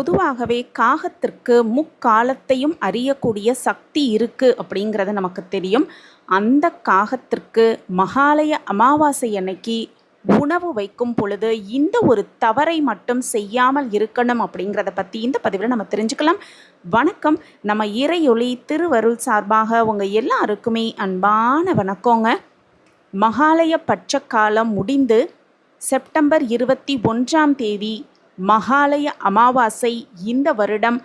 பொதுவாகவே காகத்திற்கு முக்காலத்தையும் அறியக்கூடிய சக்தி இருக்குது அப்படிங்கிறது நமக்கு தெரியும். அந்த காகத்திற்கு மகாலய அமாவாசை அன்னைக்கு உணவு வைக்கும் பொழுது இந்த ஒரு தவறை மட்டும் செய்யாமல் இருக்கணும் அப்படிங்கிறத பற்றி இந்த பதிவில் நம்ம தெரிஞ்சுக்கலாம். வணக்கம். நம்ம இறையொளி திருவருள் சார்பாக உங்கள் எல்லாருக்குமே அன்பான வணக்கங்க. மகாலய பட்சக்காலம் முடிந்து செப்டம்பர் இருபத்தி ஒன்றாம் தேதி மகாலய அமாவாசை இந்த வருடம்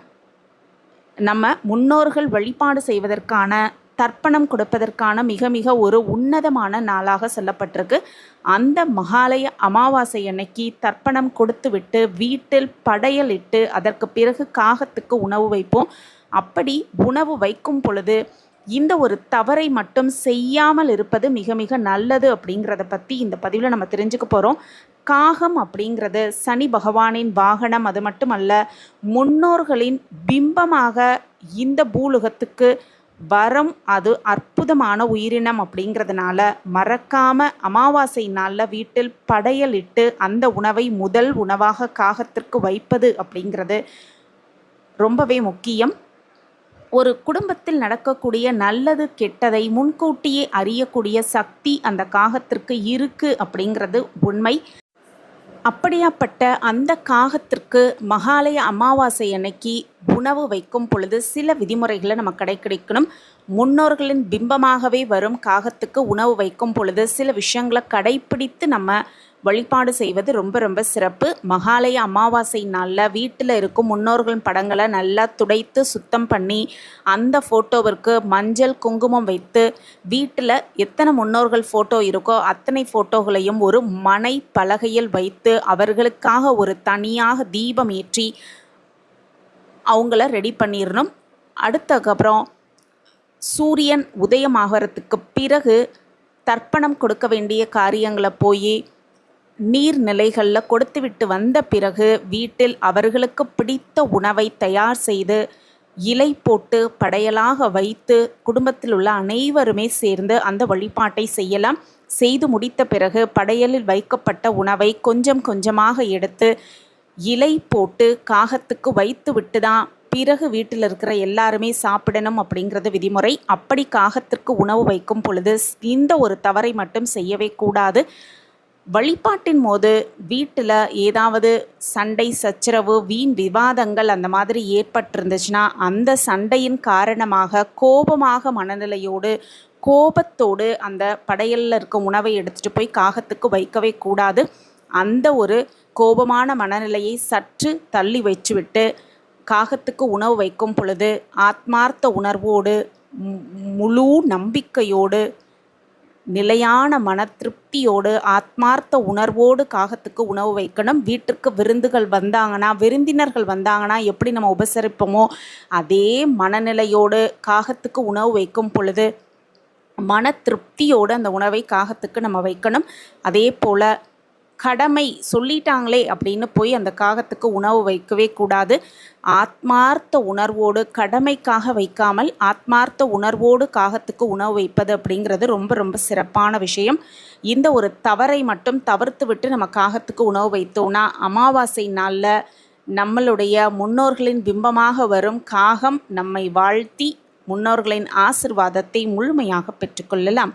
நம்ம முன்னோர்கள் வழிபாடு செய்வதற்கான தர்ப்பணம் கொடுப்பதற்கான மிக மிக ஒரு உன்னதமான நாளாக சொல்லப்பட்டிருக்கு. அந்த மகாலய அமாவாசை அன்னைக்கு தர்ப்பணம் கொடுத்துவிட்டு வீட்டில் படையலிட்டு அதற்கு பிறகு காகத்துக்கு உணவு வைப்போம். அப்படி உணவு வைக்கும் பொழுது இந்த ஒரு தவறை மட்டும் செய்யாமல் இருப்பது மிக மிக நல்லது அப்படிங்கிறத பற்றி இந்த பதிவில் நம்ம தெரிஞ்சுக்க போகிறோம் காகம் அப்படிங்கிறது சனி பகவானின் வாகனம். அது மட்டுமல்ல முன்னோர்களின் பிம்பமாக இந்த பூலுகத்துக்கு வரம் அது அற்புதமான உயிரினம் அப்படிங்கிறதுனால மறக்காம அமாவாசை நாளில் வீட்டில் படையலிட்டு அந்த உணவை முதல் உணவாக காகத்திற்கு வைப்பது அப்படிங்கிறது ரொம்பவே முக்கியம். ஒரு குடும்பத்தில் நடக்கக்கூடிய நல்லது கெட்டதை முன்கூட்டியே அறியக்கூடிய சக்தி அந்த காகத்திற்கு இருக்கு அப்படிங்கிறது உண்மை. அப்படியாப்பட்ட அந்த காகத்திற்கு மகாலய அமாவாசை அன்னைக்கு உணவு வைக்கும் பொழுது சில விதிமுறைகளை நம்ம கடைபிடிக்கணும் முன்னோர்களின் பிம்பமாகவே வரும் காகத்துக்கு உணவு வைக்கும் பொழுது சில விஷயங்களை கடைப்பிடித்து நம்ம வழிபாடு செய்வது ரொம்ப ரொம்ப சிறப்பு. மகாலய அமாவாசை நாளில் வீட்டில் இருக்கும் முன்னோர்களின் படங்களை நல்லா துடைத்து சுத்தம் பண்ணி அந்த ஃபோட்டோவிற்கு மஞ்சள் குங்குமம் வைத்து வீட்டில் எத்தனை முன்னோர்கள் ஃபோட்டோ இருக்கோ அத்தனை ஃபோட்டோகளையும் ஒரு மனை பலகையில் வைத்து அவர்களுக்காக ஒரு தனியாக தீபம் ஏற்றி அவங்கள ரெடி பண்ணிடணும் அடுத்ததுக்கப்புறம் சூரியன் உதயமாகறதுக்கு பிறகு தர்ப்பணம் கொடுக்க வேண்டிய காரியங்களை போய் நீர்நிலைகளில் கொடுத்துவிட்டு வந்த பிறகு வீட்டில் அவர்களுக்கு பிடித்த உணவை தயார் செய்து இலை போட்டு படையலாக வைத்து குடும்பத்தில் உள்ள அனைவருமே சேர்ந்து அந்த வழிபாட்டை செய்யலாம். செய்து முடித்த பிறகு படையலில் வைக்கப்பட்ட உணவை கொஞ்சம் கொஞ்சமாக எடுத்து இலை போட்டு காகத்துக்கு வைத்து விட்டு தான் பிறகு வீட்டில் இருக்கிற எல்லாருமே சாப்பிடணும் அப்படிங்கிறது விதிமுறை. அப்படி காகத்திற்கு உணவு வைக்கும் பொழுது இந்த ஒரு தவறை மட்டும் செய்யவே கூடாது. வழிபாட்டின் போது வீட்டில் ஏதாவது சண்டை சச்சரவு வீண் விவாதங்கள் அந்த மாதிரி ஏற்பட்டிருந்துச்சுன்னா அந்த சண்டையின் காரணமாக கோபமாக மனநிலையோடு கோபத்தோடு அந்த படையலில் இருக்க உணவை எடுத்துகிட்டு போய் காகத்துக்கு வைக்கவே கூடாது. அந்த ஒரு கோபமான மனநிலையை சற்று தள்ளி வச்சுவிட்டு காகத்துக்கு உணவு வைக்கும் பொழுது ஆத்மார்த்த உணர்வோடு முழு நம்பிக்கையோடு நிலையான மன திருப்தியோடு ஆத்மார்த்த உணர்வோடு காகத்துக்கு உணவு வைக்கணும். வீட்டிற்கு விருந்துகள் வந்தாங்கன்னா விருந்தினர்கள் வந்தாங்கன்னா எப்படி நம்ம உபசரிப்போமோ அதே மனநிலையோடு காகத்துக்கு உணவு வைக்கும் பொழுது மன திருப்தியோடு அந்த உணவை காகத்துக்கு நம்ம வைக்கணும். அதே போல் கடமை சொல்லிட்டாங்களே அப்படின்னு போய் அந்த காகத்துக்கு உணவு வைக்கவே கூடாது. ஆத்மார்த்த உணர்வோடு கடமைக்காக வைக்காமல் ஆத்மார்த்த உணர்வோடு காகத்துக்கு உணவு வைப்பது அப்படிங்கிறது ரொம்ப ரொம்ப சிறப்பான விஷயம். இந்த ஒரு தவறை மட்டும் தவிர்த்து விட்டு நம்ம காகத்துக்கு உணவு வைத்தோம்னா அமாவாசை நாளில் நம்மளுடைய முன்னோர்களின் பிம்பமாக வரும் காகம் நம்மை வாழ்த்தி முன்னோர்களின் ஆசிர்வாதத்தை முழுமையாக பெற்றுக்கொள்ளலாம்.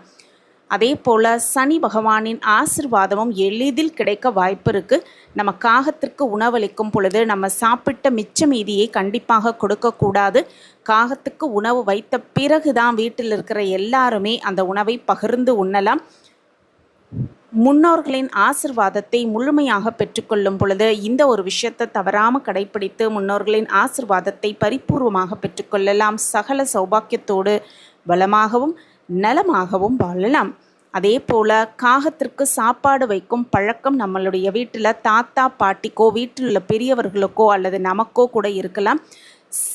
அதே போல் சனி பகவானின் ஆசிர்வாதமும் எளிதில் கிடைக்க வாய்ப்பு இருக்குது நம்ம காகத்திற்கு உணவளிக்கும் பொழுது நம்ம சாப்பிட்ட மிச்ச மீதியை கண்டிப்பாக கொடுக்கக்கூடாது காகத்துக்கு உணவு வைத்த பிறகு தான் வீட்டில் இருக்கிற எல்லாருமே அந்த உணவை பகிர்ந்து உண்ணலாம். முன்னோர்களின் ஆசிர்வாதத்தை முழுமையாக பெற்றுக்கொள்ளும் பொழுது இந்த ஒரு விஷயத்தை தவறாமல் கடைபிடித்து முன்னோர்களின் ஆசிர்வாதத்தை பரிபூர்வமாக பெற்றுக்கொள்ளலாம். சகல சௌபாக்கியத்தோடு வளமாகவும் நலமாகவும் வாழலாம். அதே போல் காகத்திற்கு சாப்பாடு வைக்கும் பழக்கம் நம்மளுடைய வீட்டில் தாத்தா பாட்டிக்கோ வீட்டில் உள்ள பெரியவர்களுக்கோ அல்லது நமக்கோ கூட இருக்கலாம்.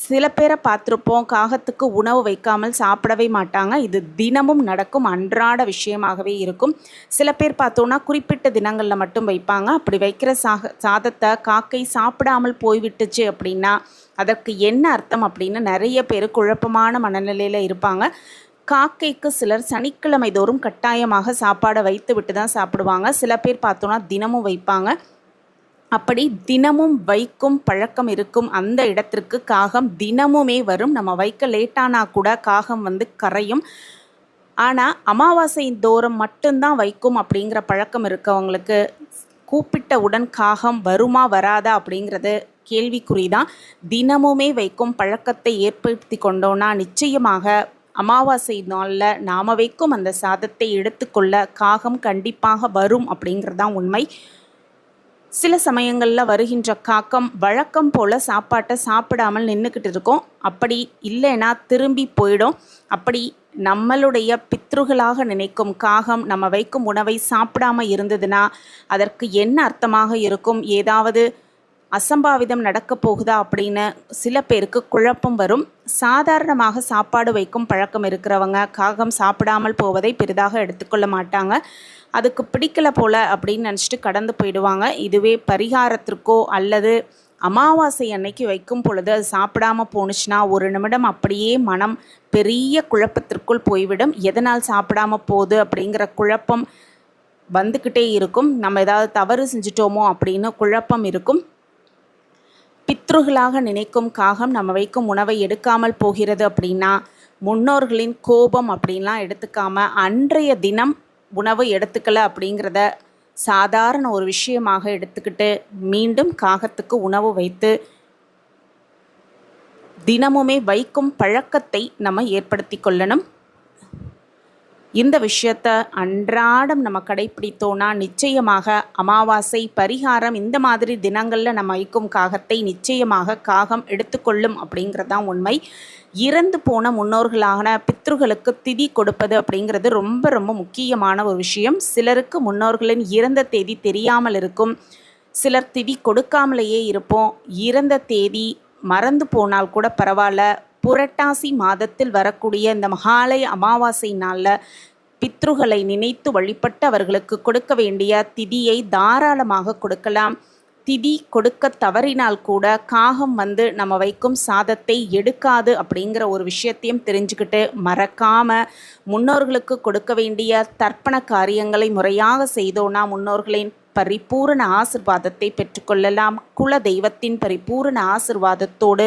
சில பேரை பார்த்துருப்போம் காகத்துக்கு உணவு வைக்காமல் சாப்பிடவே மாட்டாங்க. இது தினமும் நடக்கும் அன்றாட விஷயமாகவே இருக்கும். சில பேர் பார்த்தோன்னா குறிப்பிட்ட தினங்களில் மட்டும் வைப்பாங்க. அப்படி வைக்கிற சாக சாதத்தை காக்கை சாப்பிடாமல் போய்விட்டுச்சு அப்படின்னா அதற்கு என்ன அர்த்தம் அப்படின்னு நிறைய பேர் குழப்பமான மனநிலையில் இருப்பாங்க. காக்கைக்கு சிலர் சனிக்கிழமை தோறும் கட்டாயமாக சாப்பாடை வைத்து விட்டு தான் சாப்பிடுவாங்க. சில பேர் பார்த்தோன்னா தினமும் வைப்பாங்க. அப்படி தினமும் வைக்கும் பழக்கம் இருக்கும். அந்த இடத்திற்கு காகம் தினமுமே வரும். நம்ம வைக்க லேட்டானா கூட காகம் வந்து கரையும். ஆனால் அமாவாசை தோறும் மட்டும்தான் வைக்கும் அப்படிங்கிற பழக்கம் இருக்கவங்களுக்கு கூப்பிட்டவுடன் காகம் வருமா வராதா அப்படிங்கிறது கேள்விக்குறி தான் தினமுமே வைக்கும் பழக்கத்தை ஏற்படுத்தி கொண்டோன்னா நிச்சயமாக அமாவாசை நாளில் நாம் வைக்கும் அந்த சாதத்தை எடுத்துக்கொள்ள காகம் கண்டிப்பாக வரும் அப்படிங்கிறது தான் உண்மை. சில சமயங்களில் வருகின்ற காக்கம் வழக்கம் போல் சாப்பாட்டை சாப்பிடாமல் நின்றுக்கிட்டு இருக்கும். அப்படி இல்லைன்னா திரும்பி போயிடும். அப்படி நம்மளுடைய பித்ருகளாக நினைக்கும் காகம் நம்ம வைக்கும் உணவை சாப்பிடாம இருந்ததுன்னா அதற்கு என்ன அர்த்தமாக இருக்கும்? ஏதாவது அசம்பாவிதம் நடக்கப் போகுதா அப்படின்னு சில பேருக்கு குழப்பம் வரும். சாதாரணமாக சாப்பாடு வைக்கும் பழக்கம் இருக்கிறவங்க காகம் சாப்பிடாமல் போவதை பெரிதாக எடுத்துக்கொள்ள மாட்டாங்க. அதுக்கு பிடிக்கல போல அப்படின்னு நினச்சிட்டு கடந்து போயிடுவாங்க. இதுவே பரிகாரத்திற்கோ அல்லது அமாவாசை அன்னைக்கு வைக்கும் பொழுது அது சாப்பிடாம போணுச்சுன்னா ஒரு நிமிடம் அப்படியே மனம் பெரிய குழப்பத்திற்குள் போய்விடும். எதனால் சாப்பிடாம போகுது அப்படிங்கிற குழப்பம் வந்துக்கிட்டே இருக்கும். நம்ம ஏதாவது தவறு செஞ்சிட்டோமோ அப்படின்னு குழப்பம் இருக்கும். பித்ருகளாக நினைக்கும் காகம் நம்ம வைக்கும் உணவை எடுக்காமல் போகிறது அப்படின்னா முன்னோர்களின் கோபம் அப்படின்லாம் எடுத்துக்காம அன்றைய தினம் உணவு எடுத்துக்கல அப்படிங்கிறத சாதாரண ஒரு விஷயமாக எடுத்துக்கிட்டு மீண்டும் காகத்துக்கு உணவு வைத்து தினமுமே வைக்கும் பழக்கத்தை நம்ம ஏற்படுத்தி கொள்ளணும். இந்த விஷயத்த அன்றாடம் நம்ம கடைப்பிடித்தோன்னா நிச்சயமாக அமாவாசை பரிகாரம் இந்த மாதிரி தினங்களில் நம்ம வைக்கும் காகத்தை நிச்சயமாக காகம் எடுத்துக்கொள்ளும் அப்படிங்கிறது தான் உண்மை. இறந்து போன முன்னோர்களான பித்ருகளுக்கு திதி கொடுப்பது அப்படிங்கிறது ரொம்ப ரொம்ப முக்கியமான ஒரு விஷயம். சிலருக்கு முன்னோர்களின் இறந்த தேதி தெரியாமல் இருக்கும். சிலர் திதி கொடுக்காமலேயே இருப்போம். இறந்த தேதி மறந்து போனால் கூட பரவாயில்ல. புரட்டாசி மாதத்தில் வரக்கூடிய இந்த மகாலய அமாவாசை நாளில் பித்ருகளை நினைத்து வழிபட்டு அவர்களுக்கு கொடுக்க வேண்டிய திதியை தாராளமாக கொடுக்கலாம். திதி கொடுக்க தவறினால் கூட காகம் வந்து நம்ம வைக்கும் சாதத்தை எடுக்காது அப்படிங்கிற ஒரு விஷயத்தையும் தெரிஞ்சுக்கிட்டு மறக்காமல் முன்னோர்களுக்கு கொடுக்க வேண்டிய தர்ப்பண காரியங்களை முறையாக செய்தோன்னா முன்னோர்களின் பரிபூரண ஆசிர்வாதத்தை பெற்றுக்கொள்ளலாம் குல தெய்வத்தின் பரிபூரண ஆசிர்வாதத்தோடு